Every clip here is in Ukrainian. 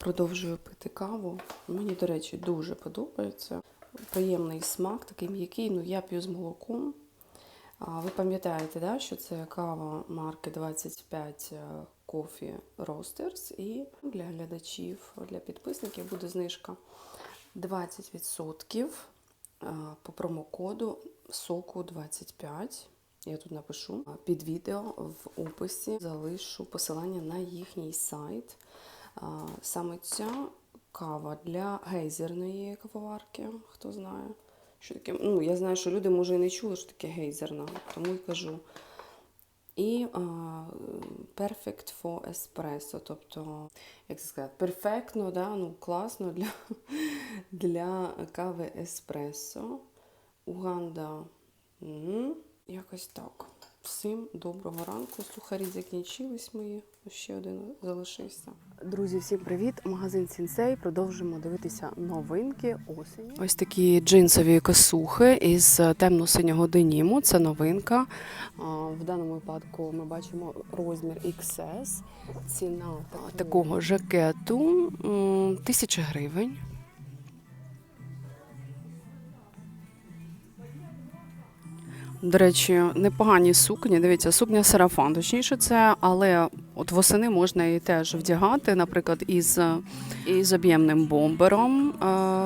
Продовжую пити каву. Мені, до речі, дуже подобається. Приємний смак, такий м'який. Ну, я п'ю з молоком. Ви пам'ятаєте, да, що це кава марки 25 Coffee Roasters. І для глядачів, для підписників буде знижка 20% а, по промокоду соку 25. Я тут напишу під відео в описі залишу посилання на їхній сайт. Саме ця кава для гейзерної кавоварки, хто знає. Що таке? Ну, я знаю, що люди, може, і не чули, що таке гейзерна, тому і кажу. І а, Perfect for Espresso, тобто, як це сказати, перфектно, да? ну, класно для, для кави еспресо. Уганда. М, Якось так. Всім доброго ранку. Сухарі закінчились мої. Ще один залишився. Друзі, всім привіт! Магазин Сінсей. Продовжуємо дивитися новинки осені. Ось такі джинсові косухи із темно-синього деніму. Це новинка. В даному випадку ми бачимо розмір XS. Ціна такого жакету м, 1000 гривень. До речі, непогані сукні. Дивіться, сукня сарафан, точніше це, але от восени можна її теж вдягати, наприклад, із, із об'ємним бомбером е,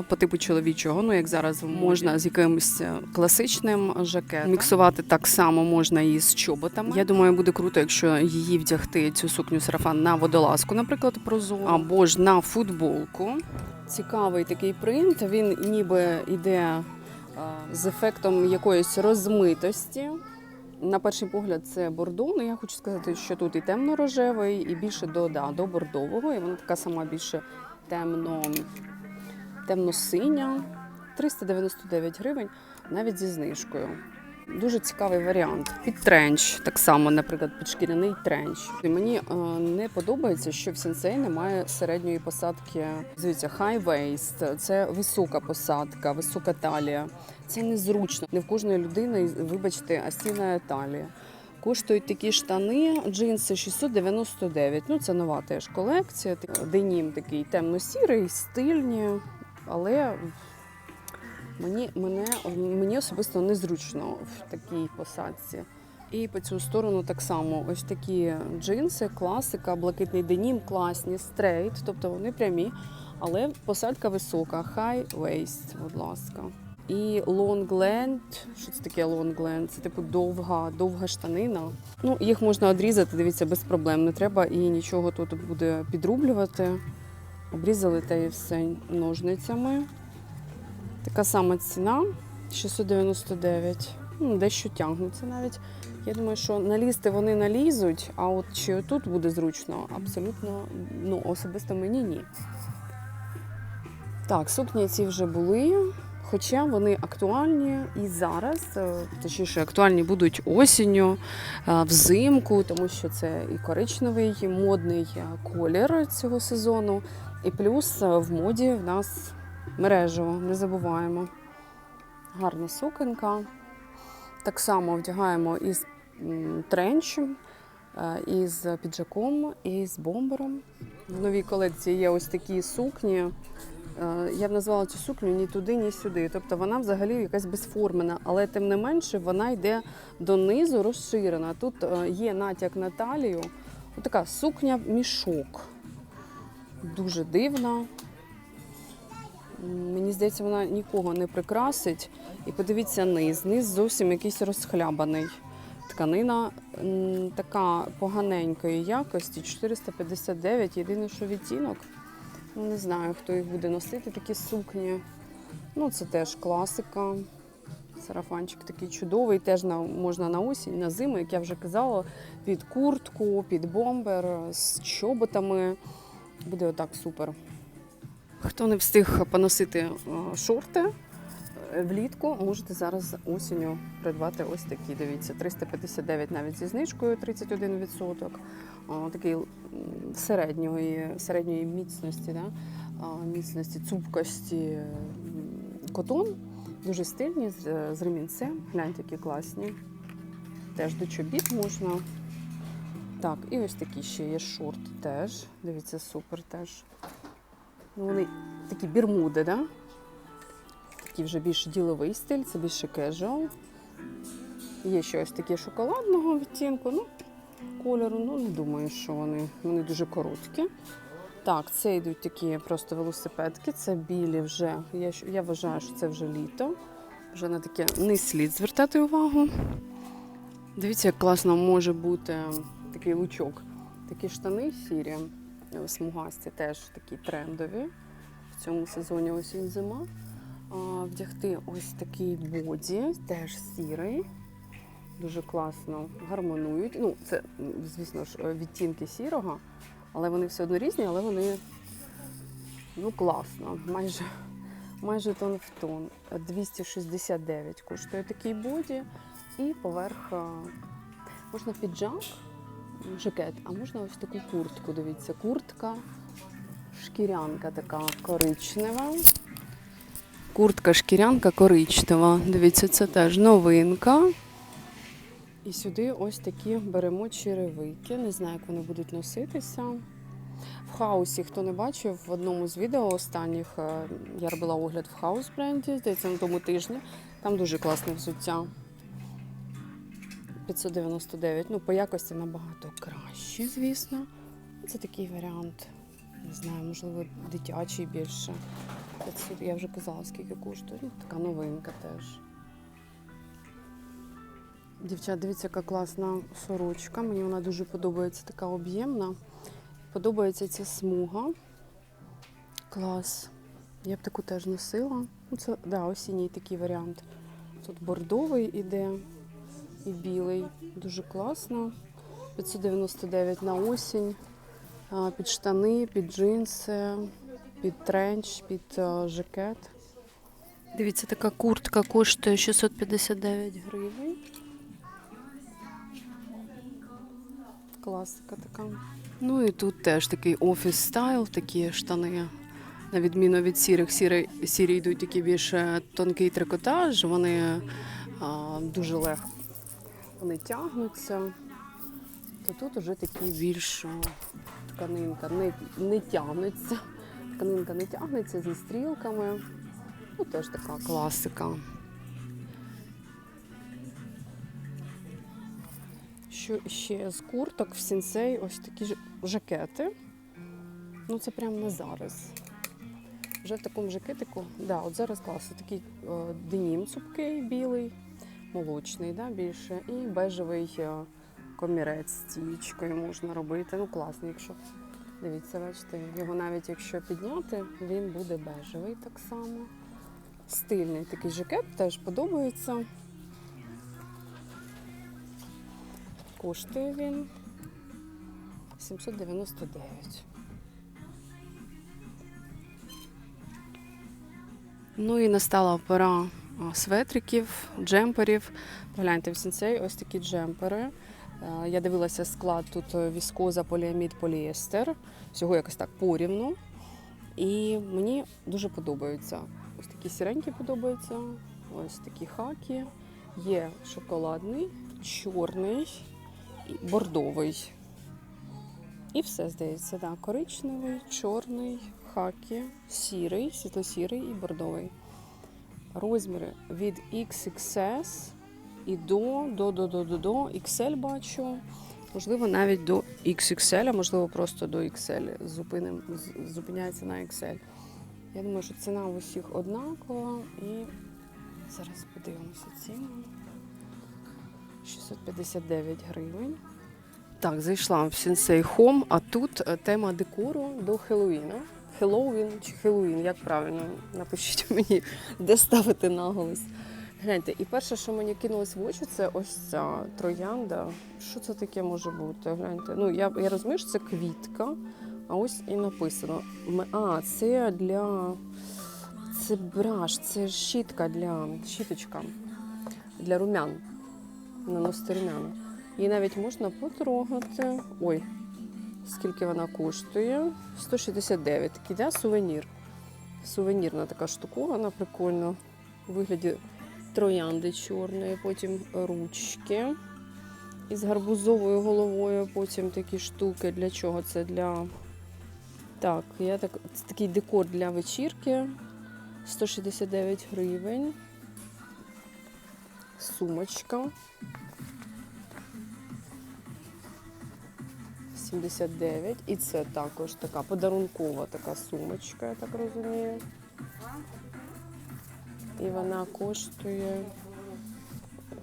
по типу чоловічого. Ну як зараз можна з якимось класичним жакетом. Міксувати так само можна і з чоботами. Я думаю, буде круто, якщо її вдягти цю сукню сарафан на водолазку, наприклад, прозору, або ж на футболку. Цікавий такий принт. Він ніби йде з ефектом якоїсь розмитості. На перший погляд, це бордо. Ну я хочу сказати, що тут і темно-рожевий, і більше до, да, до бордового. І вона така сама більше темно, темно-синя. 399 гривень, навіть зі знижкою. Дуже цікавий варіант. Під тренч, так само, наприклад, під шкіряний тренч. І мені е, не подобається, що в сенсей немає середньої посадки. Дивіться, high waist – це висока посадка, висока талія. Це незручно. Не в кожної людини, вибачте, асіна талія. Коштують такі штани, джинси 699. Ну, це нова теж колекція. Денім такий темно-сірий, стильні, але Мені, мене, мені особисто незручно в такій посадці. І по цю сторону так само ось такі джинси, класика, блакитний денім, класні, стрейт, тобто вони прямі, але посадка висока, high waist, будь ласка. І land, що це таке land? Це типу довга, довга штанина. Ну, їх можна відрізати, дивіться, без проблем. Не треба і нічого тут буде підрублювати. Обрізали та і все ножницями. Така сама ціна 699. Ну, дещо тягнуться навіть. Я думаю, що налізти вони налізуть, а от чи тут буде зручно, абсолютно ну, особисто мені ні. Так, сукні ці вже були, хоча вони актуальні і зараз, е, точніше, актуальні будуть осінню, е, взимку, тому що це і коричневий, і модний е, колір цього сезону. І плюс в моді в нас мережево, не забуваємо. Гарна сукенка. Так само вдягаємо із тренчем, із піджаком, і з бомбером. В новій колекції є ось такі сукні. Е, Я б назвала цю сукню ні туди, ні сюди. Тобто вона взагалі якась безформена, але тим не менше вона йде донизу розширена. Тут е, є натяк на талію. Така сукня-мішок. Дуже дивна. Мені здається, вона нікого не прикрасить. І подивіться низ. Низ зовсім якийсь розхлябаний. Тканина така поганенької якості, 459, єдине, що відтінок. Не знаю, хто їх буде носити, такі сукні. Ну, це теж класика. Сарафанчик такий чудовий, теж на, можна на осінь, на зиму, як я вже казала, під куртку, під бомбер, з чоботами. Буде отак супер. Хто не встиг поносити е, шорти влітку, можете зараз осінню придбати ось такі. Дивіться, 359 навіть зі знижкою 31%. О, Такий середньої, середньої міцності, да? міцності, цупкості котон. Дуже стильні з, з ремінцем. Гляньте, які класні. Теж до чобіт можна. Так, і ось такі ще є шорти теж. Дивіться, супер теж. Ну, вони такі бірмуди, да? Такий вже більш діловий стиль, це більше кежуал. Є ще ось такі шоколадного відтінку, ну, кольору, ну не думаю, що вони, вони дуже короткі. Так, це йдуть такі просто велосипедки, це білі вже. Я, я вважаю, що це вже літо. Вже на таке не слід звертати увагу. Дивіться, як класно може бути такий лучок. Такі штани сірі, смугасті, теж такі трендові. В цьому сезоні осінь зима. Вдягти ось такий боді, теж сірий. Дуже класно гармонують. Ну, це, звісно ж, е, відтінки сірого, але вони все одно різні, але вони ну, класно. Майже, майже тон в тон. 269 коштує такий боді. І поверх е, можна піджак, жакет, а можна ось таку куртку. Дивіться, куртка, шкірянка така коричнева. Куртка шкірянка коричнева. Дивіться, це теж новинка. І сюди ось такі беремо черевики. Не знаю, як вони будуть носитися. В хаусі, хто не бачив, в одному з відео останніх е, я робила огляд в хаус бренді, здається, на тому тижні. Там дуже класне взуття. 599. Ну, по якості набагато краще, звісно. Це такий варіант. Не знаю, можливо, дитячий більше. 500, я вже казала, скільки коштує. Ну, така новинка теж. Дівчат, дивіться, яка класна сорочка. Мені вона дуже подобається, така об'ємна. Подобається ця смуга. Клас. Я б таку теж носила. Ну, це да, осінній такий варіант. Тут бордовий іде і білий. Дуже класно. 599 на осінь. Під штани, під джинси, під тренч, під жакет. Дивіться, така куртка коштує 659 гривень. Класика така. Ну і тут теж такий офіс стайл, такі штани. На відміну від сірих, сірі, сірі йдуть такі більш е, тонкий трикотаж, вони а, дуже легко вони тягнуться. То тут уже такі більш тканинка не, не тягнеться. Тканинка не тягнеться зі стрілками. Ну, теж така класика. Що ще з курток в сінсей ось такі жакети. Ну, це прямо на зараз. Вже в такому жакетику, да, от зараз класно. Такий е, денім цупкий, білий, молочний, да, більше, і бежевий е, комірець з стічкою можна робити. Ну, класно, якщо дивіться, бачите, його навіть якщо підняти, він буде бежевий так само. Стильний такий жакет, теж подобається. Коштує він 799. Ну і настала пора светриків, джемперів. Погляньте в сінцей ось такі джемпери. Е, Я дивилася склад тут е, віскоза, поліамід, поліестер. Всього якось так порівну. І мені дуже подобаються. Ось такі сіренькі подобаються, ось такі хакі. Є шоколадний, чорний, бордовий. І все здається, да. коричневий, чорний, хакі, сірий, світло-сірий і бордовий. Розміри від XXS і до, до, до, до, до, до XL бачу. Можливо, навіть до XXL, а можливо, просто до XL. Зупиним, зупиняється на XL. Я думаю, що ціна в усіх однакова. І зараз подивимося ціну. 659 гривень. Так, зайшла в Sensei Home, а тут е, тема декору до Хеллоуіна. Хеллоуін чи Хеллоуін, як правильно? Напишіть мені, де ставити наголос. Гляньте, і перше, що мені кинулось в очі, це ось ця троянда. Що це таке може бути? Гляньте. Ну, я, я розумію, що це квітка, а ось і написано. А, це для. Це браш, це щітка для щіточка для румян. Наносити румяна. Її навіть можна потрогати. Ой, скільки вона коштує? 169. Такий да, сувенір. Сувенірна така штукована, прикольно. У вигляді троянди чорної, потім ручки із гарбузовою головою, потім такі штуки. Для чого? Це для Так, я так, це такий декор для вечірки. 169 гривень. Сумочка. 79. І це також така подарункова така сумочка, я так розумію. І вона коштує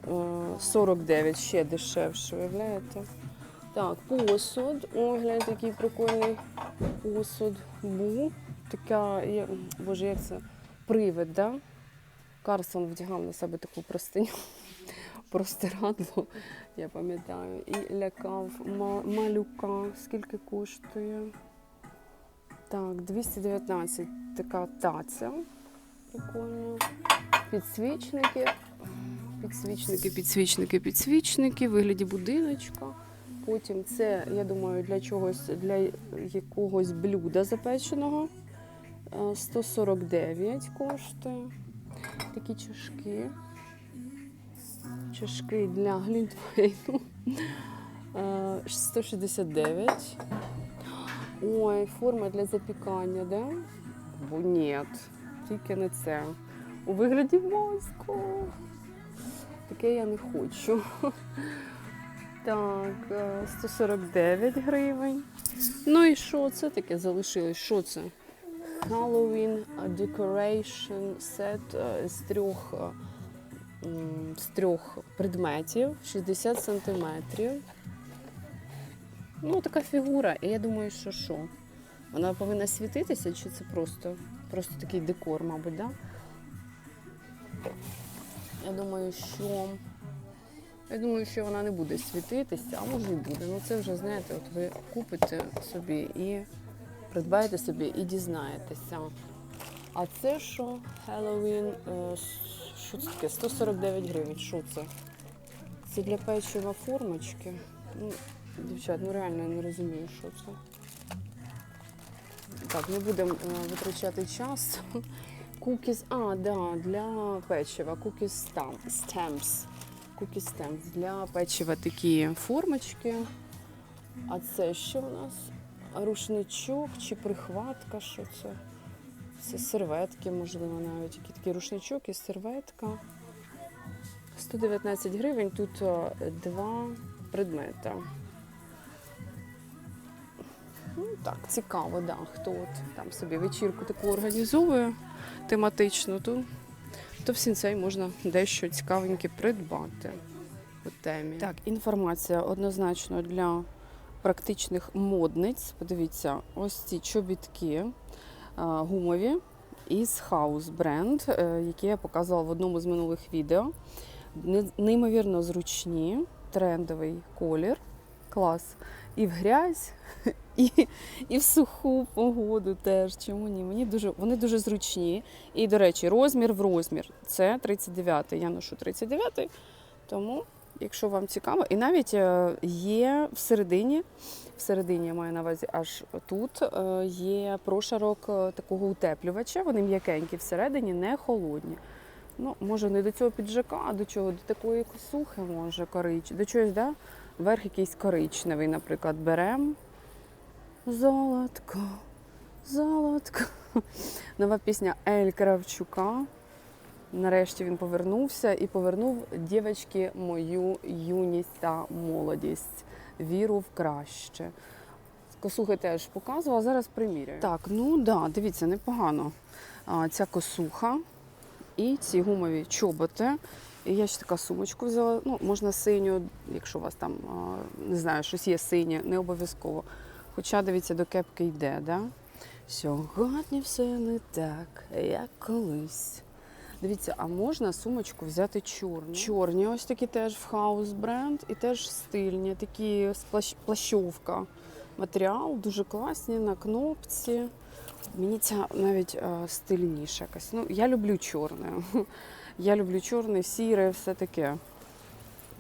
е, 49, ще дешевше, виявляєте? Так, посуд. Ой, гляньте, який прикольний посуд. Бу. Така, є- боже, як це? Привид, да? Карсон вдягав на себе таку простиню. Простирадло, я пам'ятаю. І лякав малюка. Скільки коштує? Так, 219 така таця. Прикольно. Підсвічники. Підсвічники, підсвічники, підсвічники, вигляді будиночка. Потім це, я думаю, для чогось, для якогось блюда запеченого. Е, 149 коштує. Такі чашки. Чашки для глінтвейну. Е, 169. Ой, форма для запікання, да? Бо ні, тільки не це. У вигляді мозку. Таке я не хочу. Так, е, 149 гривень. Ну і що це таке залишилось? Що це? Halloween Decoration Set е, з трьох, е, з трьох предметів, 60 сантиметрів. Ну, така фігура. І я думаю, що що? Вона повинна світитися, чи це просто, просто такий декор, мабуть, да? Я думаю, що. Я думаю, що вона не буде світитися, а може і буде. Ну це вже, знаєте, от ви купите собі і придбаєте собі і дізнаєтеся. А це що? Е, що це таке? 149 гривень. Що це? Це для печива формочки. Ну, дівчат, ну реально я не розумію, що це. Так, не будемо е, витрачати час. Cookies, а, да, для печива. Stamp, stamps. Cookie stamps для печива такі формочки. А це що в нас? Рушничок чи прихватка? Що це? Це серветки, можливо, навіть. Які такі рушничок і серветка. 119 гривень. Тут е, два предмета. Ну, так, цікаво, да, хто от там собі вечірку таку організовує тематичну, то, то в сінцей можна дещо цікавеньке придбати у темі. Так, інформація однозначно для практичних модниць. Подивіться, ось ці чобітки а, гумові із House бренд, е, які я показувала в одному з минулих відео. Неймовірно зручні, трендовий колір, клас. І в грязь, і, і в суху погоду теж. Чому ні? Мені дуже вони дуже зручні. І, до речі, розмір в розмір. Це 39-й. Я ношу 39-й, тому, якщо вам цікаво, і навіть е, є всередині, всередині я маю на увазі, аж тут е, є прошарок е, такого утеплювача. Вони м'якенькі всередині, не холодні. Ну, може, не до цього піджака, а до чого? До такої косухи, може, корич. До чогось, да? Верх якийсь коричневий, наприклад, беремо. Золотко, золотко. Нова пісня Ель Кравчука. Нарешті він повернувся і повернув дівчатки мою юність та молодість, віру в краще. Косухи теж показувала, зараз приміряю. Так, ну да, дивіться, непогано. А, ця косуха і ці гумові чоботи. І я ще така сумочку взяла. Ну, можна синю, якщо у вас там не знаю, щось є синє, не обов'язково. Хоча дивіться, до кепки йде, да? Сьогодні все не так, як колись. Дивіться, а можна сумочку взяти чорну. Чорні, ось такі теж в хаус бренд і теж стильні, такі плащ- плащовка. Матеріал дуже класні на кнопці. Мені ця навіть е, стильніша якась. Ну, я люблю чорне. Я люблю чорне, сіре, все таке.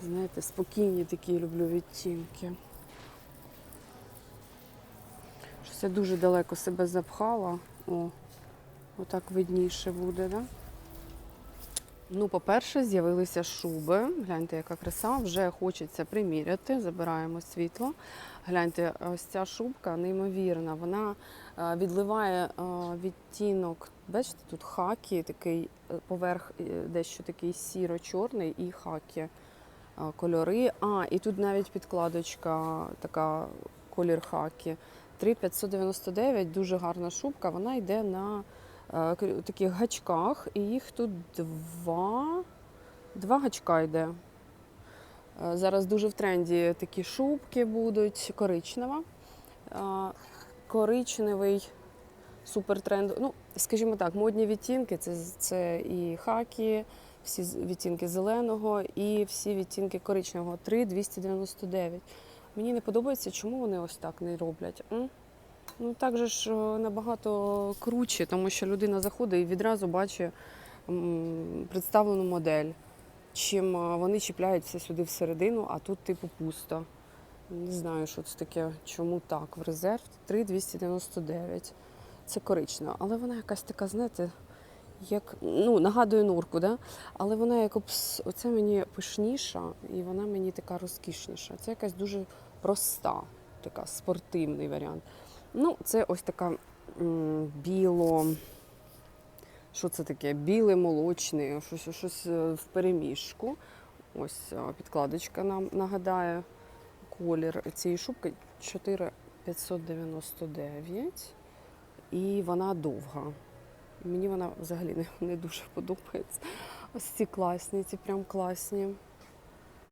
Знаєте, спокійні такі люблю відтінки. Щось я дуже далеко себе запхала. О, отак видніше буде, да? Ну, по-перше, з'явилися шуби. Гляньте, яка краса. Вже хочеться приміряти. Забираємо світло. Гляньте, ось ця шубка неймовірна. Вона е, відливає е, відтінок. Бачите, тут хакі, такий е, поверх е, дещо такий сіро-чорний і хакі кольори. А, і тут навіть підкладочка така колір хакі. 3,599, дуже гарна шубка. Вона йде на е, таких гачках, і їх тут два. Два гачка йде. Зараз дуже в тренді такі шубки будуть, коричнева. Коричневий супертренд. Ну, скажімо так, модні відтінки це, це і хакі, всі відтінки зеленого і всі відтінки коричневого. 3,299. Мені не подобається, чому вони ось так не роблять. М? Ну так же ж е, набагато круче, тому що людина заходить і відразу бачить представлену модель. Чим е, вони чіпляють все сюди всередину, а тут типу пусто. Не знаю, що це таке, чому так. В резерв 3,299. Це коричнева, але вона якась така, знаєте, як ну, нагадує нурку, да? але вона як обс... оце мені пишніша і вона мені така розкішніша. Це якась дуже проста, така спортивний варіант. Ну, це ось така м, біло. Що це таке? Біле молочне, щось, щось е, в переміжку. Ось е, підкладочка нам нагадає колір цієї шубки 4599. І вона довга. Мені вона взагалі не, не дуже подобається. Ось ці класні, ці прям класні.